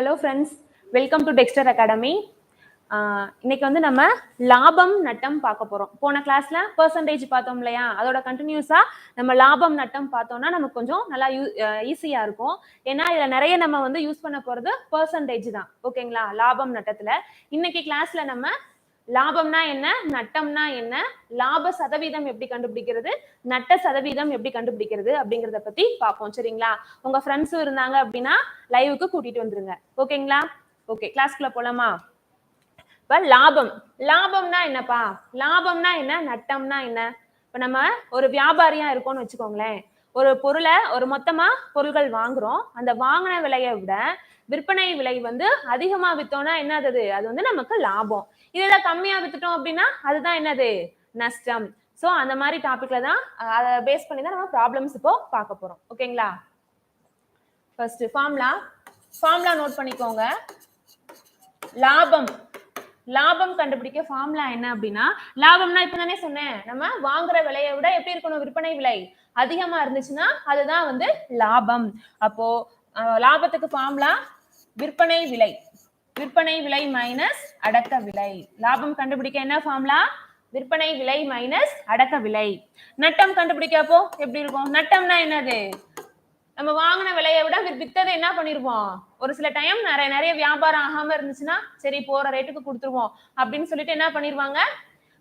Hello friends welcome to Dexter academy இன்னைக்கு வந்து நம்ம லாபம் நட்டம் பார்க்க போறோம். போன கிளாஸ்ல பர்சன்டேஜ் பார்த்தோம் இல்லையா? அதோட கண்டினியூஸா நம்ம லாபம் நட்டம் பார்த்தோம்னா நமக்கு கொஞ்சம் நல்லா ஈஸியா இருக்கும். ஏன்னா இதுல நிறைய நம்ம வந்து யூஸ் பண்ண போறது பர்சன்டேஜ் தான். ஓகேங்களா லாபம் நட்டத்துல. இன்னைக்கு கிளாஸ்ல நம்ம லாபம்னா என்ன? நட்டம்னா என்ன? லாப சதவீதம் எப்படி கண்டுபிடிக்கிறது? நட்ட சதவீதம் எப்படி கண்டுபிடிக்கிறது? அப்படிங்கறத பத்தி பார்ப்போம். சரிங்களா? உங்க ஃப்ரெண்ட்ஸும் இருந்தாங்க அப்படின்னா லைவுக்கு கூட்டிட்டு வந்துருங்க. ஓகேங்களா? ஓகே கிளாஸ்க்குள்ள போலாமா? இப்ப லாபம். லாபம்னா என்னப்பா? லாபம்னா என்ன? நட்டம்னா என்ன? இப்ப நம்ம ஒரு வியாபாரியா இருக்கோம்னு வச்சுக்கோங்களேன். ஒரு பொருளை ஒரு மொத்தமா பொருட்கள் வாங்குறோம். அந்த வாங்கின விலையை விட விற்பனை விலை வந்து அதிகமா வித்தோம்னா என்னது அது வந்து நமக்கு லாபம். இதில் கம்மியாக வித்துட்டோம் அப்படின்னா அதுதான் என்னது? நஷ்டம். ஸோ அந்த மாதிரி டாபிக்ல தான் அதை பேஸ் பண்ணி தான் நம்ம ப்ராப்ளம்ஸ் இப்போ பார்க்க போறோம். ஓகேங்களா ஃபர்ஸ்ட் ஃபார்முலா ஃபார்முலா நோட் பண்ணிக்கோங்க. லாபம். லாபம் கண்டுபிடிக்க ஃபார்முலா என்ன அப்படின்னா லாபம்னா இப்ப தானே சொன்னேன் நம்ம வாங்குற விலையை விட எப்படி இருக்கணும்? விற்பனை விலை அதிகமா இருந்துச்சுன்னா அதுதான் வந்து லாபம். அப்போ லாபத்துக்கு ஃபார்முலா விற்பனை விலை. விற்பனை விலை மைனஸ் அடக்க விலை. லாபம் கண்டுபிடிக்க என்ன ஃபார்முலா விற்பனை விலை மைனஸ் அடக்க விலை. நட்டம் கண்டுபிடிக்கப்போ எப்படி இருக்கும்? நட்டம்னா என்னது? நம்ம வாங்கின விலையை விட வித்ததை என்ன பண்ணிருவோம் ஒரு சில டைம் நிறைய நிறைய வியாபாரம் ஆகாம இருந்துச்சுன்னா சரி போற ரேட்டுக்கு கொடுத்துருவோம். அப்படின்னு சொல்லிட்டு என்ன பண்ணிருவாங்க?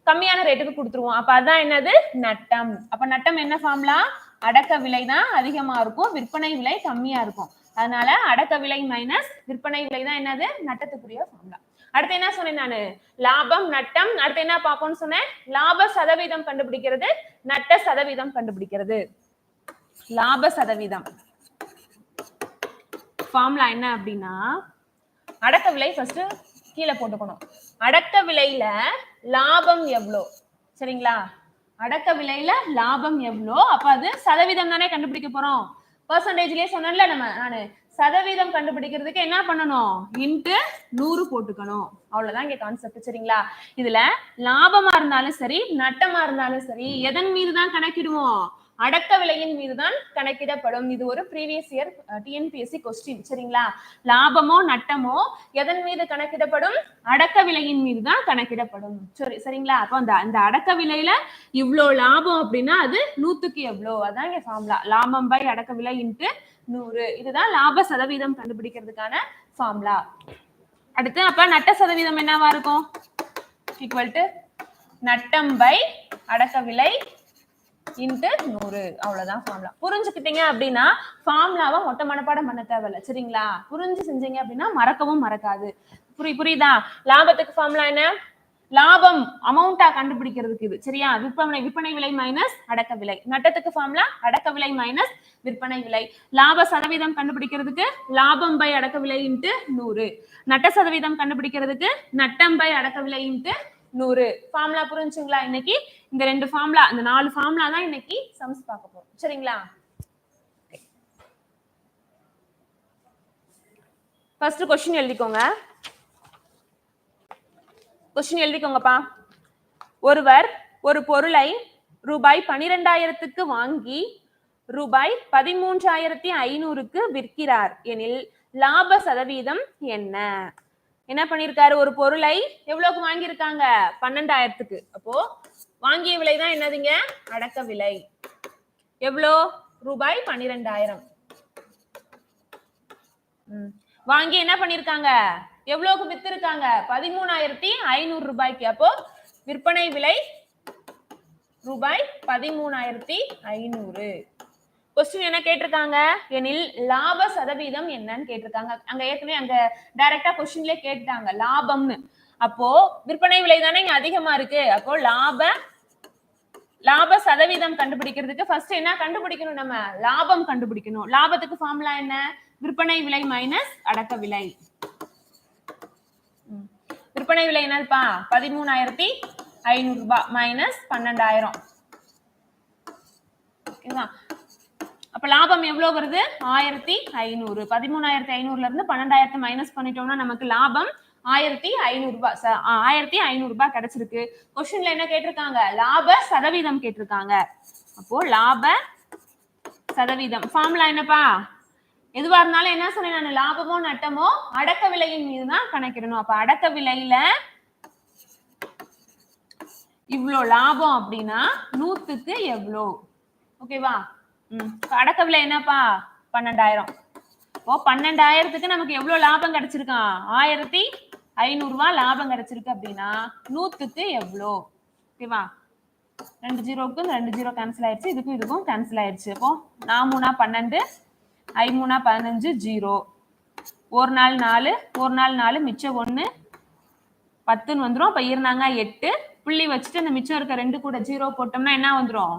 கம்மியான ரேட்டுக்கு கொடுத்துருவோம். அப்ப அதான் என்னது? நட்டம். அப்ப நட்டம் என்ன ஃபார்ம்லா அடக்க விலை தான் அதிகமா இருக்கும். விற்பனை விலை கம்மியா இருக்கும். அதனால அடக்க விலை மைனஸ் விற்பனை விலை தான் என்னது? நட்டத்துக்குரிய ஃபார்முலா அடுத்து என்ன சொன்னேன் நானு? லாபம் நட்டம். அடுத்து என்ன பார்ப்போம்னு சொன்னேன்? லாப சதவீதம் கண்டுபிடிக்கிறது நட்ட சதவீதம் கண்டுபிடிக்கிறது. லாப சதவீதம். ஃபார்முலா என்ன அப்படின்னா அடக்க விலை ஃபர்ஸ்ட் கீழே போட்டுக்கணும். அடக்க விலையில லாபம் எவ்வளோ? சரிங்களா? அடக்க விலையில லாபம் எவ்வளோ? அப்ப அது சதவீதம் தானே கண்டுபிடிக்க போறோம். பர்சன்டேஜ்லயே சொன்னேன்ல நம்ம நானு சதவீதம் கண்டுபிடிக்கிறதுக்கு என்ன பண்ணணும்? இன்ட்டு நூறு போட்டுக்கணும். அவ்வளவுதான் இங்க கான்செப்ட் சரிங்களா? இதுல லாபமா இருந்தாலும் சரி நட்டமா இருந்தாலும் சரி எதன் மீது தான் கணக்கிடுவோம்? அடக்க விலையின் மீதுதான் கணக்கிடப்படும். இது ஒரு ப்ரீவியஸ் இயர் டிஎன்பிஎஸ்சி கொஸ்டின் சரிங்களா? லாபமோ நட்டமோ எதன் மீது கணக்கிடப்படும்? அடக்க விலையின் மீது தான் கணக்கிடப்படும். சரி சரிங்களா? அப்போ அந்த அந்த அடக்க விலையில இவ்வளோ லாபம் அப்படின்னா அது நூத்துக்கு எவ்வளோ அதான் இங்க ஃபார்முலா லாபம் பை அடக்க விலை இன்ட்டு நூறு. இதுதான் லாப சதவீதம் கண்டுபிடிக்கிறதுக்கான ஃபார்முலா அடுத்து அப்ப நட்ட சதவீதம் என்னவா இருக்கும்? ஈக்குவல் டு நட்டம் பை அடக்க விலை இன்ட்டு நூறு. அவ்வளவுதான் ஃபார்முலா புரிஞ்சுக்கிட்டீங்க அப்படின்னா ஃபார்முலாவை மொட்டை மனப்பாடம் பண்ண தேவையில்ல. சரிங்களா? புரிஞ்சு செஞ்சீங்க அப்படின்னா மறக்கவும் மறக்காது. புரி புரியுதா? லாபத்துக்கு ஃபார்முலா என்ன? லாபம். அமௌண்டா கண்டுபிடிக்கிறதுக்கு இது. சரியா? விற்பனை விற்பனை விலை மைனஸ் அடக்க விலை. நட்டத்துக்கு ஃபார்முலா அடக்க விலை மைனஸ் விற்பனை விலை. லாப சதவீதம் கண்டுபிடிக்கிறதுக்கு லாபம் பை அடக்க விலை இன்ட்டு நூறு. நட்ட சதவீதம் கண்டுபிடிக்கிறதுக்கு நட்டம் பை அடக்க விலை இன்ட்டு நூறு. ஃபார்முலா புரிஞ்சுங்களா இன்னைக்கு? இந்த ரெண்டு ஃபார்முலா இந்த நாலு ஃபார்முலா தான் இன்னைக்கு சம்ஸ் பார்க்க போறோம். சரிங்களா? ஃபர்ஸ்ட் கொஸ்டின் எழுதிக்கோங்க. கொஸ்டின் எழுதிக்கோங்கப்பா. ஒருவர் ஒரு பொருளை ரூபாய் பனிரெண்டாயிரத்துக்கு வாங்கி ரூபாய் பதிமூன்றாயிரத்தி ஐநூறுக்கு விற்கிறார். எனில் லாப சதவீதம் என்ன? என்ன பண்ணிருக்காரு ஒரு பொருளை எவ்வளவுக்கு வாங்கியிருக்காங்க? பன்னெண்டாயிரத்துக்கு. அப்போ வாங்கிய விலை தான் என்னதுங்க? அடக்க விலை. எவ்வளோ? ரூபாய் பன்னிரெண்டாயிரம். வாங்கி என்ன பண்ணிருக்காங்க? எவ்வளவுக்கு வித்திருக்காங்க? பதிமூணாயிரத்தி ஐநூறு ரூபாய்க்கு. அப்போ விற்பனை விலை ரூபாய் பதிமூணாயிரத்தி ஐநூறு. கொஸ்டின் என்ன கேட்டிருக்காங்க? எனில் லாப சதவீதம் என்னன்னு கேட்டிருக்காங்க. அங்க ஏற்கனவே அங்க டைரக்டா கொஸ்டின்ல கேட்டாங்க லாபம்னு. அப்போ விற்பனை விலை தானே இங்க அதிகமா இருக்கு. அப்போ லாப லாப சதவீதம் கண்டுபிடிக்கிறதுக்கு ஃபர்ஸ்ட் என்ன கண்டுபிடிக்கணும் நம்ம? லாபம் கண்டுபிடிக்கணும். லாபத்துக்கு ஃபார்முலா என்ன? விற்பனை விலை மைனஸ் அடக்க விலை. விற்பனை விலை என்னப்பா பதிமூணாயிரத்தி ஐநூறு ரூபாய் மைனஸ் பன்னெண்டாயிரம். ஓகேவா அப்ப லாபம் எவ்வளவு வருது? ஆயிரத்தி ஐநூறு. பதிமூணாயிரத்தி ஐநூறுல இருந்து பன்னெண்டாயிரத்தி மைனஸ் பண்ணிட்டோம்னா நமக்கு லாபம் ஆயிரத்தி ஐநூறு ரூபாய் ஆயிரத்தி ஐநூறுபாய் கிடைச்சிருக்கு. கொஸ்டின்ல என்ன கேட்டிருக்காங்க? லாப சதவீதம் கேட்டிருக்காங்க. அப்போ லாப சதவீதம். ஃபார்முலா என்னப்பா? எதுவா இருந்தாலும் என்ன சொன்னேன் நான்? லாபமோ நட்டமோ அடக்க விலையின் மீது தான் கணக்கிடணும். அப்ப அடக்க விலையில இவ்வளோ லாபம் அப்படின்னா நூத்துக்கு எவ்வளோ ஓகேவா ம். அடக்க விலை என்னப்பா? பன்னெண்டாயிரம். ஓ பன்னெண்டாயிரத்துக்கு நமக்கு எவ்வளவு லாபம் கிடைச்சிருக்கான்? ஆயிரத்தி ஐநூறு ரூபாய் லாபம் கிடைச்சிருக்கு அப்படின்னா நூத்துக்கு எவ்வளோ? ஓகேவா? ரெண்டு ஜீரோவுக்கு ரெண்டு ஜீரோ கேன்சல் ஆயிடுச்சு. இதுக்கும் இதுக்கும் கேன்சல் ஆயிடுச்சு. அப்போ நான் மூணா பன்னெண்டு ஐ மூணா பதினஞ்சு ஜீரோ. ஒரு நாள் நாலு ஒரு நாள் நாலு மிச்சம் ஒன்று பத்துன்னு வந்துடும் அப்ப இருந்தாங்க எட்டு. புள்ளி வச்சுட்டு அந்த மிச்சம் இருக்க ரெண்டு கூட ஜீரோ போட்டோம்னா என்ன வந்துடும்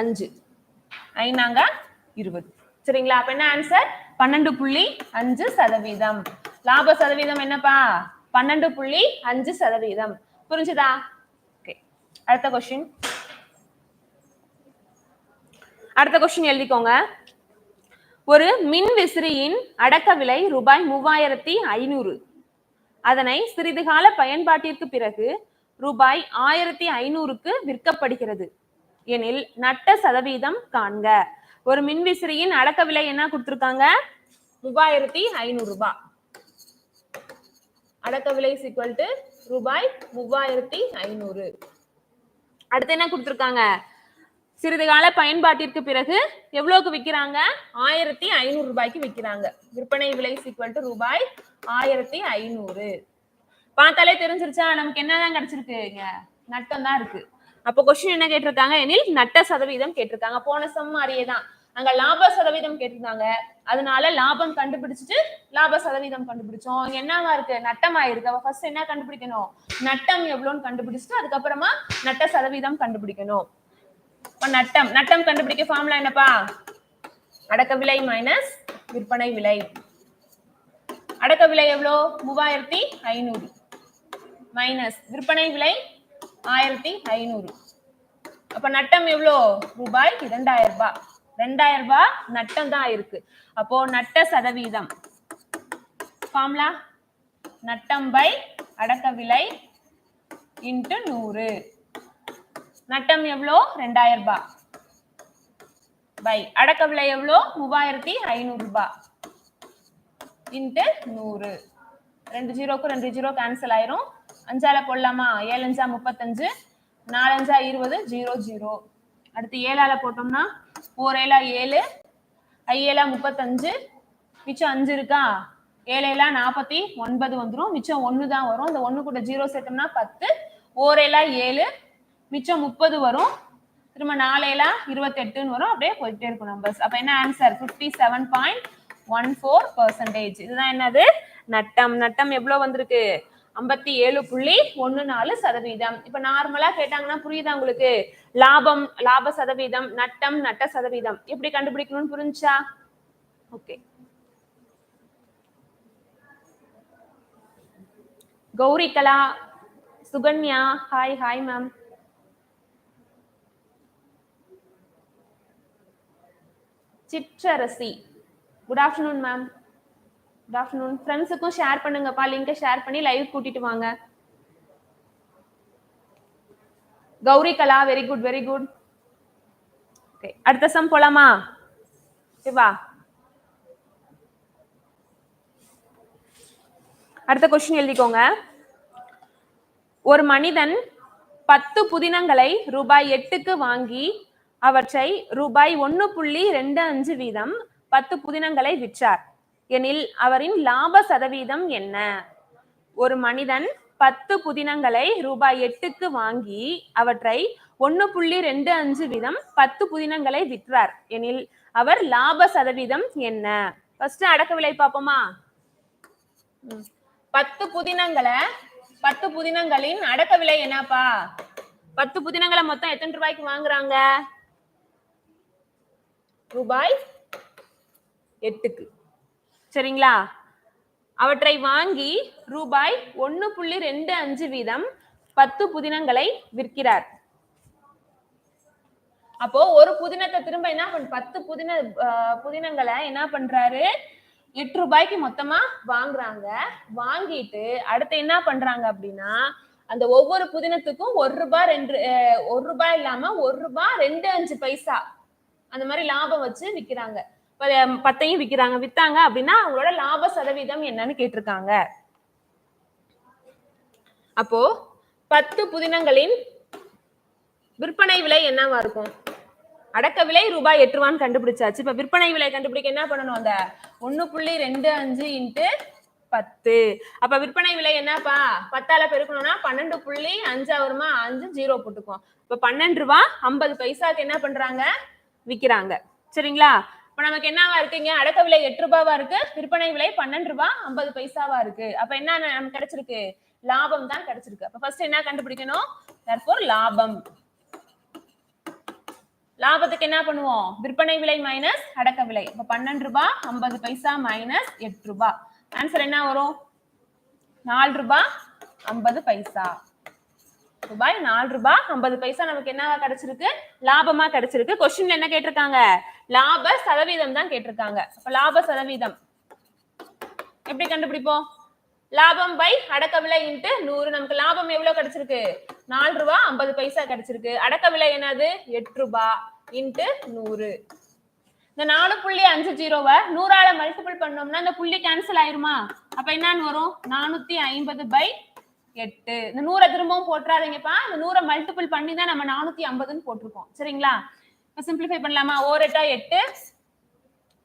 அஞ்சு. ஐநாங்க இருபது. சரிங்களா? அப்ப என்ன ஆன்சர் பன்னெண்டு புள்ளி அஞ்சு சதவீதம். லாப சதவீதம் என்னப்பா? பன்னெண்டு புள்ளி அஞ்சு சதவீதம். புரிஞ்சுதா? ஓகே அடுத்த கொஸ்டின் அடுத்த கொஸ்டின் எழுதிக்கோங்க. ஒரு மின் விசிறியின் அடக்க விலை ரூபாய் மூவாயிரத்தி ஐநூறு. அதனை சிறிது கால பயன்பாட்டிற்கு பிறகு ரூபாய் ஆயிரத்தி ஐநூறுக்கு விற்கப்படுகிறது. எனில் நட்ட சதவீதம் காண்க. ஒரு மின்விசிறியின் அடக்க விலை என்ன கொடுத்துருக்காங்க? மூவாயிரத்தி ஐநூறு ரூபாய் அடக்க விலை சீக்வல் டு ரூபாய் மூவாயிரத்தி ஐநூறு. அடுத்து என்ன கொடுத்துருக்காங்க? சிறிது கால பயன்பாட்டிற்கு பிறகு எவ்வளவுக்கு விக்கிறாங்க ஆயிரத்தி ஐநூறு ரூபாய்க்கு விற்கிறாங்க. விற்பனை விலை சீக்வல் டு ரூபாய் ஆயிரத்தி ஐநூறு. பார்த்தாலே தெரிஞ்சிருச்சா? நமக்கு என்னதான் கிடைச்சிருக்குங்க நட்டம் தான் இருக்கு. அப்போ கொஸ்டின் என்ன கேட்டிருக்காங்க? எனில் நட்ட சதவீதம் கேட்டிருக்காங்க. போன சம் மாதிரியே தான் அங்க லாப சதவீதம் கேட்டிருந்தாங்க. அதனால லாபம் கண்டுபிடிச்சிட்டு லாப சதவீதம் கண்டுபிடிச்சோம். இங்க என்னவா இருக்கு? நட்டமா இருக்கு அப்ப ஃபர்ஸ்ட் என்ன கண்டுபிடிக்கணும்? நட்டம் எவ்வளவுன்னு கண்டுபிடிச்சிட்டு அதுக்கப்புறமா நட்ட சதவீதம் கண்டுபிடிக்கணும். இப்ப நட்டம். நட்டம் கண்டுபிடிக்க ஃபார்முலா என்னப்பா? அடக்க விலை மைனஸ் விற்பனை விலை. அடக்க விலை எவ்வளோ? மூவாயிரத்தி ஐநூறு. மைனஸ் விற்பனை விலை ஆயிரத்தி ஐநூறு. அப்ப நட்டம் எவ்வளோ? ரூபாய் இரண்டாயிரம் ரூபாய். ரெண்டாயிரம் ரூபாய் நட்டம் தான் இருக்கு. அப்போ நட்ட சதவீதம். ஃபார்முலா நட்டம் பை அடக்க விலை இன்ட்டு நூறு. நட்டம் எவ்வளோ? ரெண்டாயிரம் ரூபாய். பை அடக்க விலை எவ்வளோ? மூவாயிரத்தி ஐநூறு ரூபாய். இன்ட்டு நூறு. ரெண்டு ஜீரோக்கு ரெண்டு ஜீரோ கேன்சல் ஆயிரும். அஞ்சால போடலாமா? ஏழு அஞ்சா முப்பத்தஞ்சு. நாலஞ்சா இருபது ஜீரோ ஜீரோ. அடுத்து ஏழால போட்டோம்னா ஓர் ஏழா ஏழு? ஐஏழா முப்பத்தஞ்சு? மிச்சம் அஞ்சு இருக்கா? ஏழேலா நாற்பத்தி ஒன்பது வந்துடும் மிச்சம் ஒன்று தான் வரும். அந்த ஒன்று கூட ஜீரோ சேர்த்தோம்னா பத்து. ஓரேலா ஏழு மிச்சம் முப்பது வரும். திரும்ப நாலேலா இருபத்தெட்டுன்னு வரும். அப்படியே போயிட்டே இருக்கும் நம்பர்ஸ் அப்போ என்ன answer fifty seven point one four percentage இதுதான் என்னது? நட்டம். நட்டம் எவ்வளோ வந்திருக்கு? ஐம்பத்தி ஏழு புள்ளி ஒன்று நாலு சதவீதம். இப்போ நார்மலா கேட்டாங்கன்னா புரியுதா உங்களுக்கு? லாபம் லாப சதவீதம் நட்டம் நட்ட சதவீதம் எப்படி கண்டுபிடிக்கணும்னு புரிஞ்சா? Okay Gowri Kala Sukanya hi hi ma'am Sitrarasi. Good afternoon ma'am good afternoon ஃப்ரெண்ட்ஸுக்கும் ஷேர் பண்ணுங்கப்பா. லிங்கை ஷேர் பண்ணி லைவ் கூட்டிட்டு வாங்க. Gowri Kala very good very good okay அடுத்த சம் போலாமா? சிவா அடுத்த கொஸ்டின் எழுதிக்கோங்க. ஒரு மனிதன் பத்து புதினங்களை ரூபாய் எட்டுக்கு வாங்கி அவற்றை ரூபாய் ஒன்னு புள்ளி ரெண்டு அஞ்சு வீதம் பத்து புதினங்களை விற்றார். எனில் அவரின் லாப சதவீதம் என்ன? ஒரு மனிதன் பத்து புதினங்களை ரூபாய் எட்டுக்கு வாங்கி அவற்றை ஒன்னு புள்ளி ரெண்டு அஞ்சு வீதம் பத்து புதினங்களை விற்றார். எனில் அவர் லாப சதவீதம் என்ன? ஃபர்ஸ்ட் அடக்க விலை பார்ப்போமா? ம். பத்து புதினங்களை பத்து புதினங்களின் அடக்க விலை என்னப்பா? பத்து புதினங்களை மொத்தம் எத்தனை ரூபாய்க்கு வாங்குறாங்க? ரூபாய் எட்டுக்கு. சரிங்களா? அவற்றை வாங்கி ரூபாய் ஒன்னு புள்ளி ரெண்டு அஞ்சு வீதம் பத்து புதினங்களை விற்கிறார். அப்போ ஒரு புதினத்தை திரும்ப என்ன பண் பத்து புதின புதினங்களை என்ன பண்றாரு? எட்டு ரூபாய்க்கு மொத்தமா வாங்குறாங்க. வாங்கிட்டு அடுத்து என்ன பண்றாங்க அப்படின்னா அந்த ஒவ்வொரு புதினத்துக்கும் ஒரு ரூபாய் ரெண்டு ஒரு ரூபாய் இல்லாம ஒரு ரூபாய் ரெண்டு அஞ்சு பைசா அந்த மாதிரி லாபம் வச்சு விற்கிறாங்க பத்தையும் விக்கிறாங்க. வித்தாங்க அப்படின்னா அவங்களோட லாப சதவீதம் என்னன்னு கேட்டிருக்காங்க. அப்போ பத்து புதினங்களின் விற்பனை விலை என்னவா இருக்கும்? அடக்க விலை ரூபாய் எட்டு ரூபான்னு கண்டுபிடிச்சாச்சு. இப்ப விற்பனை விலை கண்டுபிடிக்க என்ன பண்ணணும்? அந்த ஒண்ணு புள்ளி ரெண்டு அஞ்சு இன்ட்டு பத்து. அப்ப விற்பனை விலை என்னப்பா? பத்தால பெருக்கணும்னா பன்னெண்டு புள்ளி அஞ்சா வருமா அஞ்சு ஜீரோ போட்டுக்குவோம். இப்ப பன்னெண்டு ரூபா ஐம்பது பைசாக்கு என்ன பண்றாங்க? விக்கிறாங்க. சரிங்களா? இப்ப நமக்கு என்னவா இருக்குங்க அடக்க விலை எட்டு ரூபாவா இருக்கு. விற்பனை விலை பன்னெண்டு ரூபாய் ஐம்பது பைசாவா இருக்கு. அப்ப என்ன நமக்கு கிடைச்சிருக்கு? லாபம் தான் கிடைச்சிருக்கு. அப்ப ஃபர்ஸ்ட் என்ன கண்டுபிடிக்கணும்? தற்போர் லாபம். லாபத்துக்கு என்ன பண்ணுவோம்? விற்பனை விலை மைனஸ் அடக்க விலை. இப்ப பன்னெண்டு ரூபாய் ஐம்பது பைசா மைனஸ் எட்டு ரூபாய் ஆன்சர் என்ன வரும்? நாலு ரூபாய் ஐம்பது பைசா. ரூபாய் நாலு ரூபாய் ஐம்பது பைசா நமக்கு என்ன கிடைச்சிருக்கு? லாபமா கிடைச்சிருக்கு. கொஸ்டின்ல என்ன கேட்டிருக்காங்க? லாப சதவீதம் தான் கேட்டிருக்காங்க. அப்ப லாப சதவீதம். எப்படி கண்டுபிடிப்போம்? லாபம் பை அடக்க விலை இன்ட்டு நூறு. நமக்கு லாபம் எவ்வளவு கிடைச்சிருக்கு? நாலு ரூபா ஐம்பது பைசா கிடைச்சிருக்கு. அடக்க விலை என்னது? எட்டு ரூபாய் இன்ட்டு நூறு. இந்த நாலு புள்ளி அஞ்சு ஜீரோவை நூறால மல்டிபிள் பண்ணோம்னா இந்த புள்ளி கேன்சல் ஆயிருமா? அப்ப என்னன்னு வரும்? நானூத்தி ஐம்பது பை எட்டு. இந்த நூறை திரும்பவும் போட்டுறாதீங்கப்பா. இந்த நூறை மல்டிபிள் பண்ணி தான் நம்ம நானூத்தி ஐம்பதுன்னு போட்டிருக்கோம். சரிங்களா? சிம்பிளிஃபை பண்ணலாமா? ஓர் எட்டா எட்டு?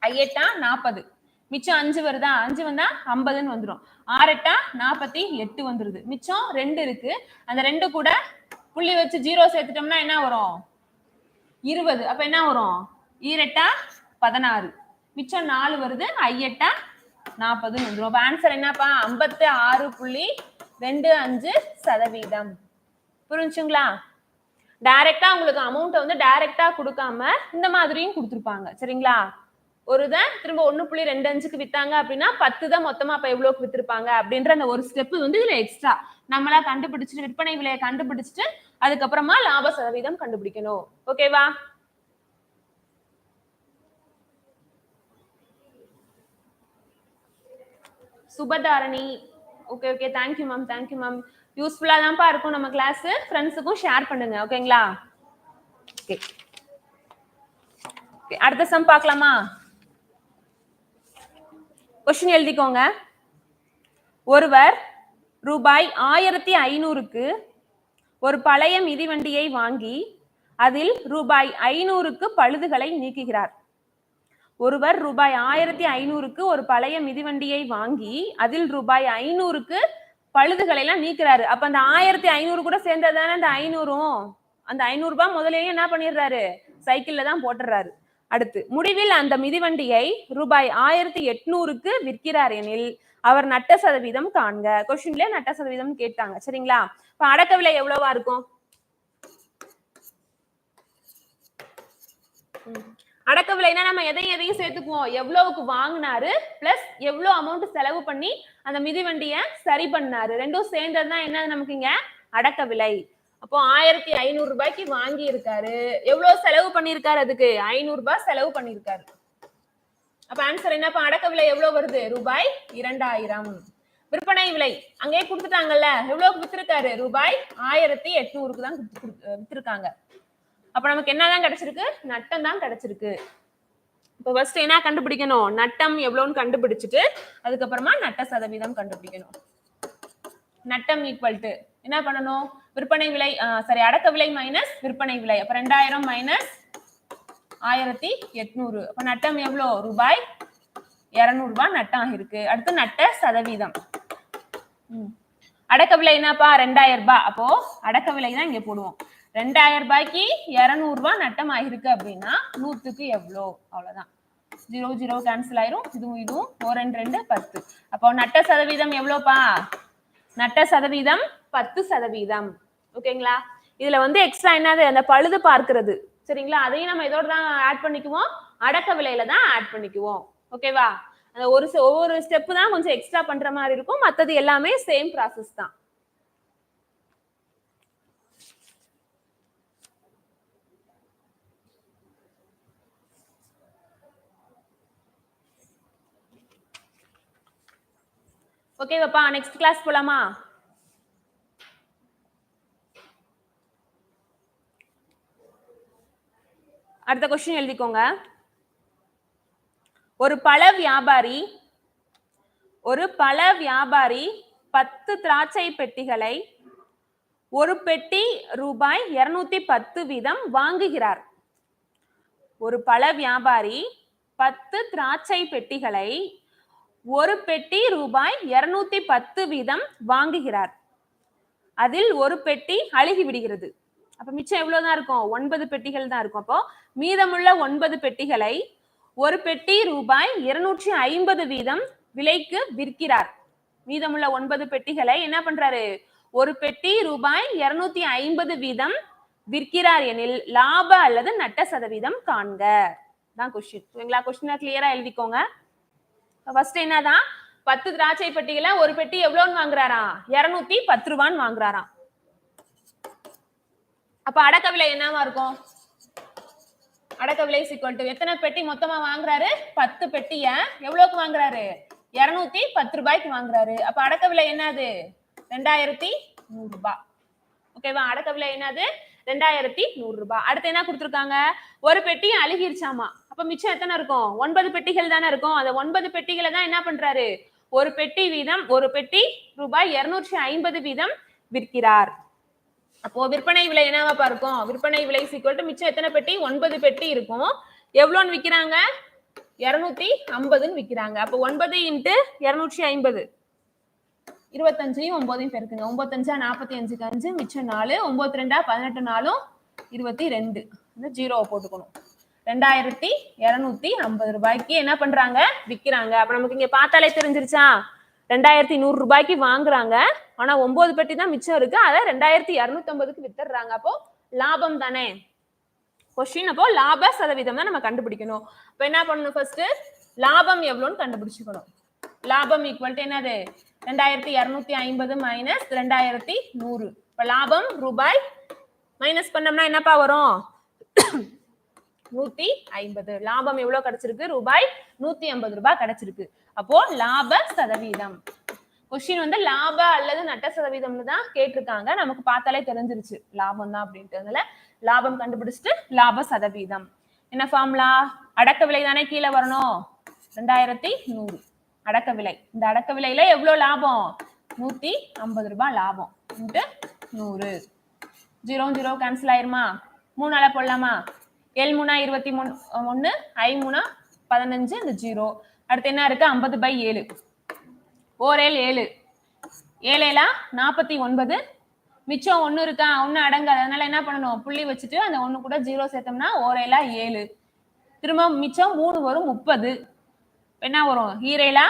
ஐயட்டா நாற்பது மிச்சம் அஞ்சு வருதா? அஞ்சு வந்தா ஐம்பதுன்னு வந்துடும் ஆறெட்டா நாற்பத்தி எட்டு வந்துருது. மிச்சம் ரெண்டு இருக்கு. அந்த ரெண்டு கூட புள்ளி வச்சு ஜீரோ சேர்த்துட்டோம்னா என்ன வரும்? இருபது. அப்ப என்ன வரும்? ஈரெட்டா பதினாறு. மிச்சம் நாலு வருது. ஐயெட்டா நாற்பதுன்னு வந்துடும் அப்ப ஆன்சர் என்னப்பா? ஐம்பத்தி ஆறு புள்ளி ரெண்டு அஞ்சு சதவீதம். புரிஞ்சுங்களா? டைரக்டா உங்களுக்கு அமௌண்ட்டை வந்து டைரக்டா கொடுக்காம இந்த மாதிரியும் கொடுத்துருப்பாங்க. சரிங்களா? ஒரு தான் திரும்ப ஒன்று புள்ளி ரெண்டு அஞ்சுக்கு வித்தாங்க அப்படின்னா பத்து தான் மொத்தமா அப்ப எவ்வளவுக்கு வித்திருப்பாங்க அப்படின்ற அந்த ஒரு ஸ்டெப் வந்து இதுல எக்ஸ்ட்ரா நம்மளா கண்டுபிடிச்சிட்டு விற்பனை விலையை கண்டுபிடிச்சிட்டு அதுக்கப்புறமா லாப சதவீதம் கண்டுபிடிக்கணும். ஓகேவா Subadharani. Okay okay thank you ma'am thank you ma'am யூஸ்ஃபுல்லாக தான்ப்பா இருக்கும் நம்ம கிளாஸ் ஃப்ரெண்ட்ஸுக்கும் ஷேர் பண்ணுங்க ஓகேங்களா ஓகே ஓகே அடுத்த சம் பார்க்கலாமா? கொஸ்டின் எழுதிக்கோங்க. ஒருவர் ரூபாய் ஆயிரத்தி ஐநூறுக்கு ஒரு பழைய மிதிவண்டியை வாங்கி அதில் ரூபாய் ஐநூறுக்கு பழுதுகளை நீக்குகிறார். ஒருவர் ரூபாய் ஆயிரத்தி ஐநூறுக்கு ஒரு பழைய மிதிவண்டியை வாங்கி அதில் ரூபாய் ஐநூறுக்கு பழுதுகளை எல்லாம் நீக்கிறாரு. அப்ப அந்த ஆயிரத்தி ஐநூறு கூட சேர்ந்தது தானே அந்த ஐநூறும்? அந்த ஐநூறு ரூபாய் முதலையும் என்ன பண்ணிடுறாரு? சைக்கிள்ல தான் போட்டுறாரு அடுத்து முடிவில் அந்த மிதிவண்டியை ரூபாய் ஆயிரத்தி எட்நூறுக்கு விற்கிறார் எனில் அவர் நட்ட சதவீதம் காண்க. கொஸ்டின்ல நட்ட சதவீதம் கேட்டாங்க. சரிங்களா? இப்ப அடக்க விலை எவ்வளவா இருக்கும்? ம். அடக்க விலைனா நம்ம எதையும் எதையும் சேர்த்துக்குவோம். எவ்வளவுக்கு வாங்கினாரு பிளஸ் எவ்வளவு அமௌண்ட் செலவு பண்ணி அந்த மிதிவண்டிய சரி பண்ணாரு. ரெண்டும் சேர்ந்தது தான் என்ன நமக்கு இங்க? அடக்க விலை அப்போ ஆயிரத்தி ஐநூறு ரூபாய்க்கு வாங்கி இருக்காரு எவ்வளவு செலவு பண்ணிருக்காரு அதுக்கு? ஐநூறு ரூபாய் செலவு பண்ணிருக்காரு அப்ப ஆன்சர் என்னப்பா அடக்க விலை எவ்வளவு வருது? ரூபாய் இரண்டாயிரம். விற்பனை விலை. அங்கேயே கொடுத்துட்டாங்கல்ல. எவ்வளவு வித்திருக்காரு ரூபாய் ஆயிரத்தி எட்நூறுக்கு தான் குடுத்து- வித்திருக்காங்க அப்ப நமக்கு என்னதான் கிடைச்சிருக்கு? நட்டம் தான் கிடைச்சிருக்கு. இப்போ ஃபர்ஸ்ட் என்ன கண்டுபிடிக்கணும்? நட்டம் எவ்வளோன்னு கண்டுபிடிச்சிட்டு அதுக்கப்புறமா நட்ட சதவீதம் கண்டுபிடிக்கணும். நட்டம் ஈக்குவல் டு என்ன பண்ணணும்? விற்பனை விலை சாரி அடக்க விலை மைனஸ் விற்பனை விலை. அப்ப ரெண்டாயிரம் மைனஸ் ஆயிரத்தி எட்நூறு. அப்ப நட்டம் எவ்வளோ? ரூபாய் இரநூறு ரூபாய் நட்டம் ஆகிருக்கு அடுத்து நட்ட சதவீதம். ம். அடக்க விலை என்னப்பா? ரெண்டாயிரம் ரூபாய். அப்போ அடக்க விலை தான் இங்க போடுவோம். ரெண்டாயிரம் ரூபாய்க்கு இருநூறு ரூபாய் நட்டம் ஆகிருக்கு அப்படின்னா நூற்றுக்கு எவ்வளோ? அவ்வளோதான். ஜீரோ ஜீரோ கேன்சல் ஆயிரும். இதுவும் இதுவும். ஒரு ரெண்டு ரெண்டு பத்து. அப்போ நட்ட சதவீதம் எவ்வளோப்பா? நட்ட சதவீதம் பத்து சதவீதம். ஓகேங்களா? இதுல வந்து எக்ஸ்ட்ரா என்னது? அந்த பழுது பார்க்கிறது. சரிங்களா? அதையும் நம்ம இதோட தான் ஆட் பண்ணிக்குவோம். அடக்க விலையில தான் ஆட் பண்ணிக்குவோம். ஓகேவா? அந்த ஒரு ஒவ்வொரு ஸ்டெப் தான் கொஞ்சம் எக்ஸ்ட்ரா பண்ற மாதிரி இருக்கும். மற்றது எல்லாமே சேம் ப்ராசஸ் தான். ஓகேவாப்பா நெக்ஸ்ட் கிளாஸ் போலாமா? அடுத்த கொஸ்டின் எழுதிக்கோங்க. ஒரு பழ வியாபாரி ஒரு பழ வியாபாரி பத்து திராட்சை பெட்டிகளை ஒரு பெட்டி ரூபாய் இருநூத்தி பத்து வீதம் வாங்குகிறார். ஒரு பழ வியாபாரி பத்து திராட்சை பெட்டிகளை ஒரு பெட்டி ரூபாய் இருநூத்தி பத்து வீதம் வாங்குகிறார். அதில் ஒரு பெட்டி அழுகி விடுகிறது. அப்ப மிச்சம் எவ்வளவுதான் இருக்கும்? ஒன்பது பெட்டிகள் தான் இருக்கும். அப்போ மீதமுள்ள ஒன்பது பெட்டிகளை ஒரு பெட்டி ரூபாய் இருநூற்றி ஐம்பது வீதம் விலைக்கு விற்கிறார். மீதமுள்ள ஒன்பது பெட்டிகளை என்ன பண்றாரு? ஒரு பெட்டி ரூபாய் இருநூத்தி ஐம்பது வீதம் விற்கிறார் எனில் லாப அல்லது நட்ட சதவீதம் காண்க. தான் கொஸ்டின் சரிங்களா? கொஸ்டினை கிளியரா எழுதிக்கோங்க. ஃபர்ஸ்ட் என்னதான்? பத்து திராட்சை பெட்டியில ஒரு பெட்டி எவ்வளோன்னு வாங்குறாரா? இருநூத்தி பத்து ரூபான்னு வாங்குறாராம் அப்ப அடக்க விலை என்னவா இருக்கும்? அடக்க விலை சீக்வல் டு எத்தனை பெட்டி மொத்தமா வாங்குறாரு? பத்து பெட்டிய எவ்வளவுக்கு வாங்குறாரு? இருநூத்தி பத்து ரூபாய்க்கு வாங்குறாரு. அப்ப அடக்க விலை என்னது? ரெண்டாயிரத்தி நூறு ரூபாய். ஓகேவா அடக்க விலை என்னது? ரெண்டாயிரத்தி நூறு ரூபாய். அடுத்து என்ன கொடுத்துருக்காங்க? ஒரு பெட்டி அழுகிருச்சாமா? அப்ப மிச்சம் எத்தனை இருக்கும்? ஒன்பது பெட்டிகள் தானே இருக்கும். அந்த ஒன்பது பெட்டிகளை தான் என்ன பண்றாரு? ஒரு பெட்டி வீதம் ஒரு பெட்டி ரூபாய் இருநூற்றி ஐம்பது வீதம் விற்கிறார். அப்போ விற்பனை விலை என்னவா இருக்கும் விற்பனை விலை சீக்கிரம் மிச்சம் எத்தனை பெட்டி? ஒன்பது பெட்டி இருக்கும். எவ்வளோன்னு விற்கிறாங்க? இருநூத்தி ஐம்பதுன்னு விற்கிறாங்க. அப்போ ஒன்பது இன்ட்டு இருநூற்றி ஐம்பது. இருபத்தஞ்சையும் ஒன்பதையும் பெருக்குங்க. ஒன்பத்தஞ்சா நாற்பத்தி அஞ்சுக்கு அஞ்சு மிச்சம் நாலு ஒன்பத்தி ரெண்டா பதினெட்டு நாளும் இருபத்தி ரெண்டு. ஜீரோவை போட்டுக்கணும். ரெண்டாயிரத்தி இருநூத்தி ஐம்பது ரூபாய்க்கு என்ன பண்றாங்க? விற்கிறாங்க அப்ப நமக்கு இங்க பார்த்தாலே தெரிஞ்சிருச்சா? ரெண்டாயிரத்தி நூறு ரூபாய்க்கு வாங்குறாங்க. ஆனா ஒன்பது பெட்டி தான் மிச்சம் இருக்கு. அதை ரெண்டாயிரத்தி இருநூத்தி ஐம்பதுக்கு வித்துடுறாங்க. அப்போ லாபம் தானே? கொஸ்டின் அப்போ லாப சதவீதம் தான் நம்ம கண்டுபிடிக்கணும். இப்போ என்ன பண்ணணும் ஃபர்ஸ்ட் லாபம் எவ்வளோன்னு கண்டுபிடிச்சுக்கணும். லாபம் ஈக்குவல் டு என்னது? ரெண்டாயிரத்தி இருநூத்தி ஐம்பது மைனஸ் ரெண்டாயிரத்தி நூறு. இப்ப லாபம் ரூபாய் மைனஸ் பண்ணோம்னா என்னப்பா வரும்? நூத்தி ஐம்பது. லாபம் எவ்வளவு கிடைச்சிருக்கு? ரூபாய் நூத்தி ஐம்பது ரூபாய் கிடைச்சிருக்கு. அப்போ லாப சதவீதம் கொஸ்டின் வந்து லாப அல்லது நட்ட சதவீதம்னு தான் கேட்டிருக்காங்க. நமக்கு பார்த்தாலே தெரிஞ்சிருச்சு. லாபம் தான் அப்படின்ட்டு அதனால லாபம் கண்டுபிடிச்சிட்டு லாப சதவீதம் என்ன ஃபார்முலா அடக்க விலை தானே கீழே வரணும்? ரெண்டாயிரத்தி நூறு. அடக்க விலை. இந்த அடக்க விலையில எவ்வளவு லாபம்? நூத்தி ஐம்பது ரூபாய் லாபம். நூறு. ஜீரோ ஜீரோ கேன்சல் ஆயிருமா? மூணு அலை போடலாமா? ஏழு மூணா இருபத்தி மூணு ஒன்று ஐ மூணா பதினஞ்சு இந்த ஜீரோ. அடுத்து என்ன இருக்கு? ஐம்பது பை ஏழு. ஓரேல் ஏழு ஏழேலா நாற்பத்தி ஒன்பது. மிச்சம் ஒன்று இருக்கா? ஒன்று அடங்காது. அதனால என்ன பண்ணணும்? புள்ளி வச்சுட்டு அந்த ஒன்று கூட ஜீரோ சேர்த்தோம்னா ஓர் ஏழு? திரும்ப மிச்சம் மூணு வரும் முப்பது. என்ன வரும்? ஈரேலா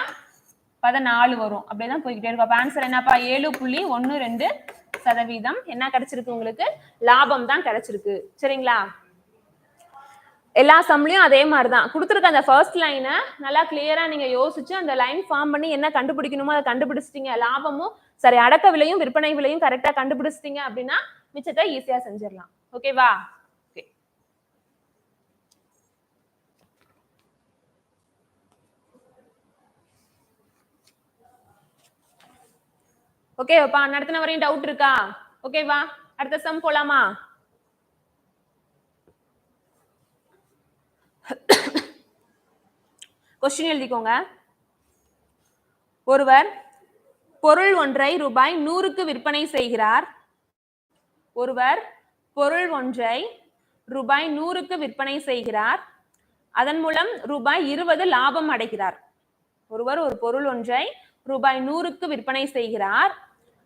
பதினாலு வரும். அப்படியே போய்கிட்டே இருக்கும். அப்போ ஆன்சர் என்னப்பா? ஏழு புள்ளி ஒன்று ரெண்டு சதவீதம். என்ன கிடைச்சிருக்கு உங்களுக்கு? லாபம் தான் கிடைச்சிருக்கு. சரிங்களா? எல்லா சம்லையும் அதே மாதிரி தான் கொடுத்துருக்க அந்த ஃபர்ஸ்ட் லைனை நல்லா கிளியரா நீங்க யோசிச்சு அந்த லைன் ஃபார்ம் பண்ணி என்ன கண்டுபிடிக்கணுமோ அதை கண்டுபிடிச்சிட்டீங்க. லாபமும் சரி அடக்க விலையும் விற்பனை விலையும் கரெக்டா கண்டுபிடிச்சிட்டீங்க அப்படின்னா மிச்சத்தை ஈஸியா செஞ்சிடலாம். ஓகேவா ஓகே ஓகேப்பா நடத்தின வரையும் டவுட் இருக்கா? ஓகேவா அடுத்த சம் போலாமா? கொஸ்டின் எழுதிக்கோங்க. ஒருவர் பொருள் ஒன்றை ரூபாய் நூறுக்கு விற்பனை செய்கிறார். ஒருவர் பொருள் ஒன்றை ரூபாய் நூறுக்கு விற்பனை செய்கிறார். அதன் மூலம் ரூபாய் இருபது லாபம் அடைகிறார். ஒருவர் ஒரு பொருள் ஒன்றை ரூபாய் நூறுக்கு விற்பனை செய்கிறார்.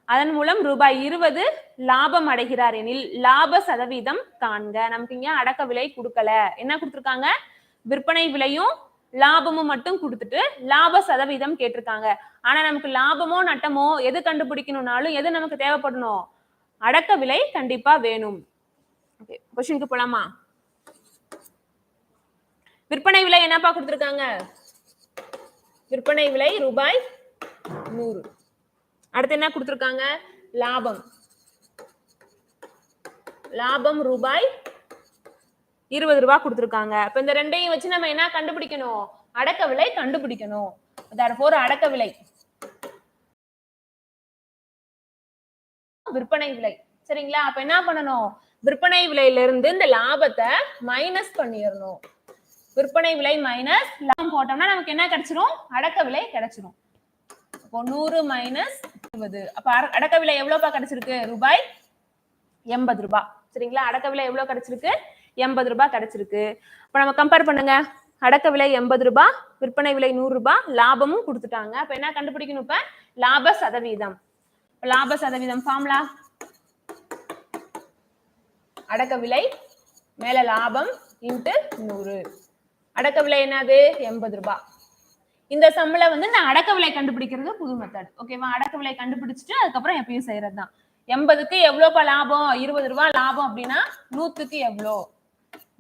அதன் மூலம் ரூபாய் இருபது லாபம் அடைகிறார் எனில் லாப சதவீதம் காண்க. நமக்கு இங்க அடக்க விலை கொடுக்கல. என்ன கொடுத்துருக்காங்க? விற்பனை விலையும் லாபமும் மட்டும் கொடுத்துட்டு லாப சதவீதம் கேட்டிருக்காங்க. ஆனா நமக்கு லாபமோ நட்டமோ எது கண்டுபிடிக்கணும்னாலும் எது நமக்கு தேவைப்படணும்? அடக்க விலை கண்டிப்பா வேணும். கொஸ்டினுக்கு போலாமா? விற்பனை விலை என்னப்பா கொடுத்துருக்காங்க? விற்பனை விலை ரூபாய் நூறு. அடுத்து என்ன கொடுத்துருக்காங்க? லாபம். லாபம் ரூபாய் இருபது ரூபாய் கொடுத்துருக்காங்க. இப்ப இந்த ரெண்டையும் வச்சு நம்ம என்ன கண்டுபிடிக்கணும்? அடக்க விலை கண்டுபிடிக்கணும். போற அடக்க விலை. விற்பனை விலை. சரிங்களா? அப்ப என்ன பண்ணணும்? விற்பனை விலையில இருந்து இந்த லாபத்தை மைனஸ் பண்ணிடணும். விற்பனை விலை மைனஸ் லாபம் போட்டோம்னா நமக்கு என்ன கிடைச்சிரும்? அடக்க விலை கிடைச்சிரும். அப்போ நூறு மைனஸ் இருபது. அப்ப அடக்க விலை எவ்வளவுப்பா கிடைச்சிருக்கு? ரூபாய் எண்பது ரூபாய் சரிங்களா? அடக்க விலை எவ்வளவு கிடைச்சிருக்கு? எண்பது ரூபாய் கிடைச்சிருக்கு. இப்போ நம்ம கம்பேர் பண்ணுங்க. அடக்க விலை எண்பது ரூபாய் விற்பனை விலை நூறு ரூபாய் லாபமும் கொடுத்துட்டாங்க. அப்ப என்ன கண்டுபிடிக்கணும் இப்ப? லாப சதவீதம். லாப சதவீதம் ஃபார்முலா அடக்க விலை மேல லாபம் இன்ட்டு நூறு. அடக்க விலை என்னது? எண்பது ரூபாய். இந்த சம்மில வந்து நான் அடக்க விலை கண்டுபிடிக்கிறது புது மெத்தட் ஓகேவா அடக்க விலை கண்டுபிடிச்சிட்டு அதுக்கப்புறம் எப்பயும் செய்யறது தான் எண்பதுக்கு எவ்வளோப்பா லாபம்? இருபது ரூபாய் லாபம் அப்படின்னா நூத்துக்கு எவ்வளோ?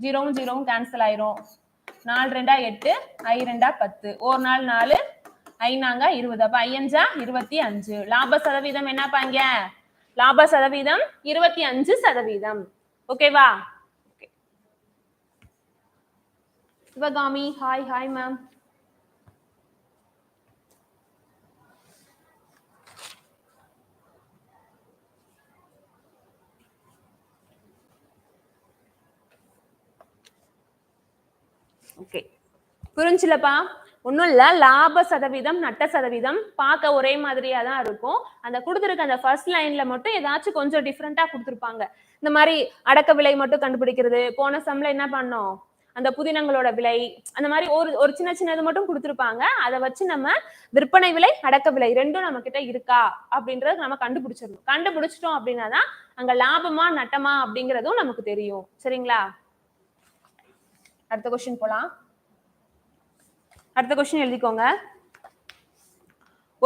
ஜீரோவும் ஜீரோவும் கேன்சல் ஆயிரும். நாலு ரெண்டா எட்டு ஐ ரெண்டா பத்து. ஒரு நாள் நாலு ஐநாங்க இருபது. அப்ப ஐயஞ்சா இருபத்தி அஞ்சு. லாப சதவீதம் என்னப்பாங்க லாப சதவீதம் இருபத்தி அஞ்சு சதவீதம். ஓகேவா Sivakami hi hi ma'am okay புரிஞ்சுலப்பா ஒன்றும் இல்லை. லாப சதவீதம் நட்ட சதவீதம் பார்க்க ஒரே மாதிரியா தான் இருக்கும். அந்த கொடுத்துருக்க அந்த ஃபர்ஸ்ட் லைன்ல மட்டும் ஏதாச்சும் கொஞ்சம் டிஃப்ரெண்டா கொடுத்துருப்பாங்க. இந்த மாதிரி அடக்க விலை மட்டும் கண்டுபிடிக்கிறது போன சம்ல என்ன பண்ணோம்? அந்த புதினங்களோட விலை அந்த மாதிரி ஒரு ஒரு சின்ன சின்னது மட்டும் கொடுத்துருப்பாங்க. அதை வச்சு நம்ம விற்பனை விலை அடக்க விலை ரெண்டும் நம்ம கிட்ட இருக்கா? அப்படின்றத நம்ம கண்டுபிடிச்சிடணும். கண்டுபிடிச்சிட்டோம் அப்படின்னா தான் அங்க லாபமா நட்டமா அப்படிங்கிறதும் நமக்கு தெரியும். சரிங்களா? அடுத்த கொஸ்டின் போலாம். அடுத்த கொஸ்டின் எழுதிக்கோங்க.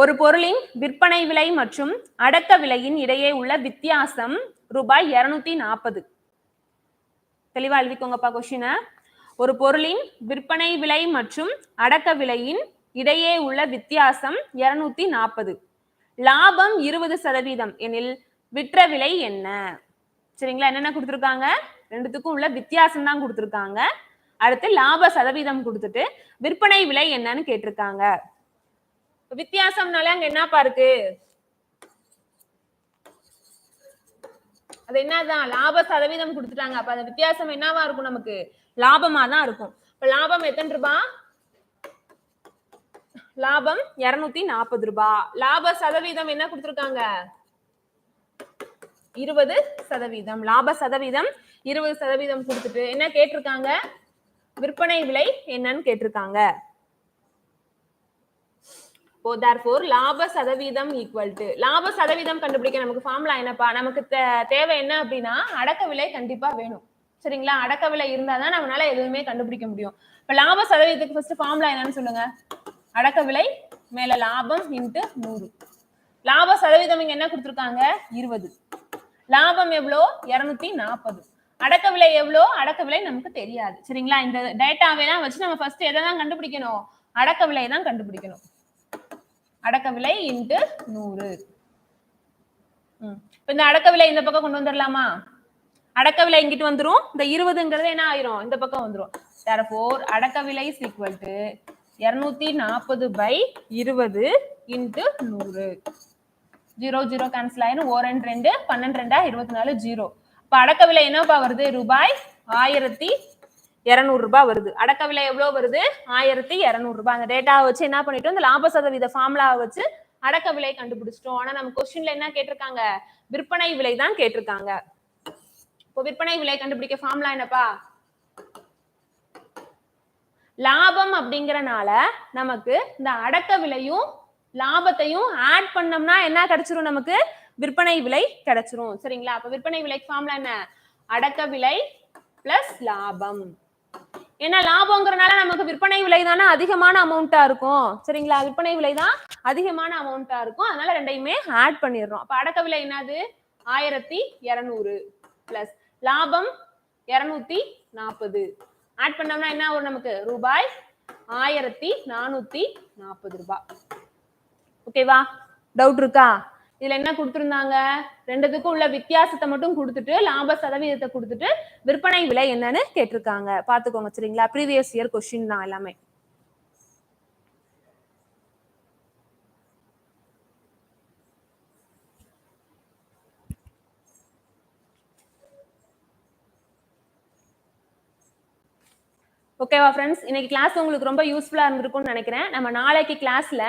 ஒரு பொருளின் விற்பனை விலை மற்றும் அடக்க விலையின் இடையே உள்ள வித்தியாசம் ரூபாய் இருநூத்தி நாற்பது. தெளிவா எழுதிக்கோங்கப்பா கொஸ்டினை ஒரு பொருளின் விற்பனை விலை மற்றும் அடக்க விலையின் இடையே உள்ள வித்தியாசம் இருநூத்தி நாற்பது. லாபம் இருபது சதவீதம் எனில் விற்ற விலை என்ன? சரிங்களா? என்னென்ன கொடுத்துருக்காங்க? ரெண்டுத்துக்கும் உள்ள வித்தியாசம் தான் கொடுத்துருக்காங்க. அடுத்து லாப சதவீதம் கொடுத்துட்டு விற்பனை விலை என்னன்னு கேட்டிருக்காங்க. இப்ப வித்தியாசம்னால அங்க என்னப்பா இருக்கு? அது என்னதான்? லாப சதவீதம் கொடுத்துட்டாங்க. அப்ப அந்த வித்தியாசம் என்னவா இருக்கும் நமக்கு? லாபமா தான் இருக்கும். இப்ப லாபம் எத்தனை ரூபா? லாபம் இருநூத்தி நாற்பது ரூபாய் லாப சதவீதம் என்ன கொடுத்துருக்காங்க? இருபது சதவீதம். லாப சதவீதம் இருபது சதவீதம் கொடுத்துட்டு என்ன கேட்டிருக்காங்க? விற்பனை விலை என்னன்னு கேட்டிருக்காங்க. லாப சதவீதம் ஈக்குவல் டு லாப சதவீதம் கண்டுபிடிக்க நமக்கு ஃபார்முலா என்னப்பா? நமக்கு தே- தேவை என்ன அப்படின்னா அடக்க விலை கண்டிப்பா வேணும். சரிங்களா? அடக்க விலை இருந்தாதான் நம்மளால எதுவுமே கண்டுபிடிக்க முடியும். இப்ப லாப சதவீதத்துக்கு ஃபர்ஸ்ட் ஃபார்முலா என்னன்னு சொல்லுங்க. அடக்க விலை மேல லாபம் இன்ட்டு நூறு. லாப சதவீதம் இங்க என்ன கொடுத்துருக்காங்க? இருபது. லாபம் எவ்வளோ? இருநூத்தி நாற்பது. அடக்க விலை எவ்வளோ? அடக்க விலை நமக்கு தெரியாது. சரிங்களா? இந்த டேட்டாவை வச்சு நம்ம ஃபர்ஸ்ட் எதை தான் கண்டுபிடிக்கணும்? அடக்க விலை தான் கண்டுபிடிக்கணும். அடக்க விலை இன்ட்டு நூறு. ம். இந்த அடக்க விலை இந்த பக்கம் கொண்டு வந்துடலாமா அடக்க விலை இங்கிட்டு வந்துரும். இந்த இருபதுங்கிறது என்ன ஆயிரும்? இந்த பக்கம் வந்துரும். தரப்போர் அடக்க விலை ஈக்குவல் டு இருநூத்தி நாற்பது பை இருபது இன்ட்டு நூறு. ஜீரோ ஜீரோ கேன்சல் ஆயிரும். ஓ ரெண்டு ரெண்டு பன்னெண்டு ரெண்டா இருபத்தி நாலு ஜீரோ. இப்ப அடக்க விலை என்னப்பா வருது? ரூபாய் ஆயிரத்தி இரநூறு ரூபாய் வருது. அடக்க விலை எவ்வளவு வருது? ஆயிரத்தி இரநூறு ரூபாய். அந்த டேட்டாவை வச்சு என்ன பண்ணிட்டோம்? இந்த லாப சதவீத ஃபார்முலாவை வச்சு அடக்க விலை கண்டுபிடிச்சிட்டோம். ஆனா நம்ம கொஸ்டின்ல என்ன கேட்டிருக்காங்க? விற்பனை விலை தான் கேட்டிருக்காங்க. இப்போ விற்பனை விலை கண்டுபிடிக்க ஃபார்முலா என்னப்பா? லாபம் அப்படிங்கறனால நமக்கு இந்த அடக்க விலையும் லாபத்தையும் ஆட் பண்ணோம்னா என்ன கிடைச்சிரும் நமக்கு? விற்பனை விலை கிடைச்சிரும். சரிங்களா? அப்ப விற்பனை விலை ஃபார்ம்ல என்ன? அடக்க விலை பிளஸ் லாபம். ஏன்னா லாபங்கிறனால நமக்கு விற்பனை விலை தானே அதிகமான அமௌண்ட்டா இருக்கும். சரிங்களா? விற்பனை விலை தான் அதிகமான அமௌண்ட்டா இருக்கும். அதனால ரெண்டையுமே ஆட் பண்ணிடுறோம். அப்ப அடக்க விலை என்னது? ஆயிரத்தி இருநூறு பிளஸ் லாபம் இருநூத்தி நாற்பது. ஆட் பண்ணோம்னா என்ன வரும் நமக்கு? ரூபாய் ஆயிரத்தி நானூத்தி நாற்பது ரூபாய். ஓகேவா டவுட் இருக்கா? இதுல என்ன கொடுத்துருந்தாங்க? ரெண்டுத்துக்கும் உள்ள வித்தியாசத்தை மட்டும் கொடுத்துட்டு லாப சதவீதத்தை கொடுத்துட்டு விற்பனை விலை என்னன்னு கேட்டிருக்காங்க. பாத்துக்கோங்க சரிங்களா? ப்ரீவியஸ் இயர் கொஸ்டின் தான் எல்லாமே. ஓகேவா ஃப்ரெண்ட்ஸ் இன்னைக்கு கிளாஸ் உங்களுக்கு ரொம்ப யூஸ்ஃபுல்லா இருந்திருக்கும்னு நினைக்கிறேன். நம்ம நாளைக்கு கிளாஸ்ல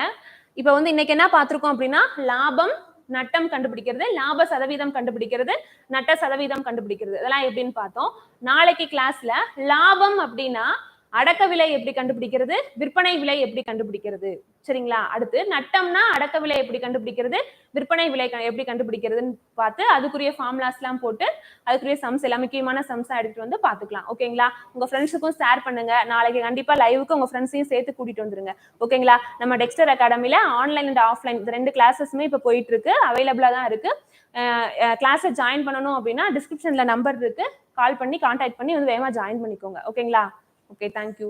இப்போ வந்து இன்னைக்கு என்ன பார்த்துருக்கோம் அப்படின்னா லாபம் நட்டம் கண்டுபிடிக்கிறது லாப சதவீதம் கண்டுபிடிக்கிறது நட்ட சதவீதம் கண்டுபிடிக்கிறது. இதெல்லாம் எப்படின்னு பார்த்தோம்? நாளைக்கு கிளாஸ்ல லாபம் அப்படின்னா அடக்க விலை எப்படி கண்டுபிடிக்கிறது? விற்பனை விலை எப்படி கண்டுபிடிக்கிறது? சரிங்களா? அடுத்து நட்டம்னா அடக்க விலை எப்படி கண்டுபிடிக்கிறது? விற்பனை விலை க- எப்படி கண்டுபிடிக்கிறதுன்னு பார்த்து அதுக்குரிய ஃபார்முலாஸ் எல்லாம் போட்டு அதுக்குரிய சம்ஸ் எல்லாம் முக்கியமான சம்ஸா எடுத்துட்டு வந்து பாத்துக்கலாம் ஓகேங்களா? உங்க ஃப்ரெண்ட்ஸுக்கும் ஷேர் பண்ணுங்க. நாளைக்கு கண்டிப்பா லைவுக்கு உங்க ஃப்ரெண்ட்ஸையும் சேர்த்து கூட்டிட்டு வந்துருங்க. ஓகேங்களா? நம்ம டெக்ஸ்டர் அகாடமில ஆன்லைன் அண்ட் ஆஃப்லைன் இந்த ரெண்டு கிளாஸஸுமே இப்போ போயிட்டு இருக்கு அவைலபிளா தான் இருக்கு. கிளாஸை ஜாயின் பண்ணணும் அப்படின்னா டிஸ்கிரிப்ஷன்ல நம்பர் இருக்கு. கால் பண்ணி கான்டாக்ட் பண்ணி வந்து வேகமா ஜாயின் பண்ணிக்கோங்க. ஓகேங்களா? Okay thank you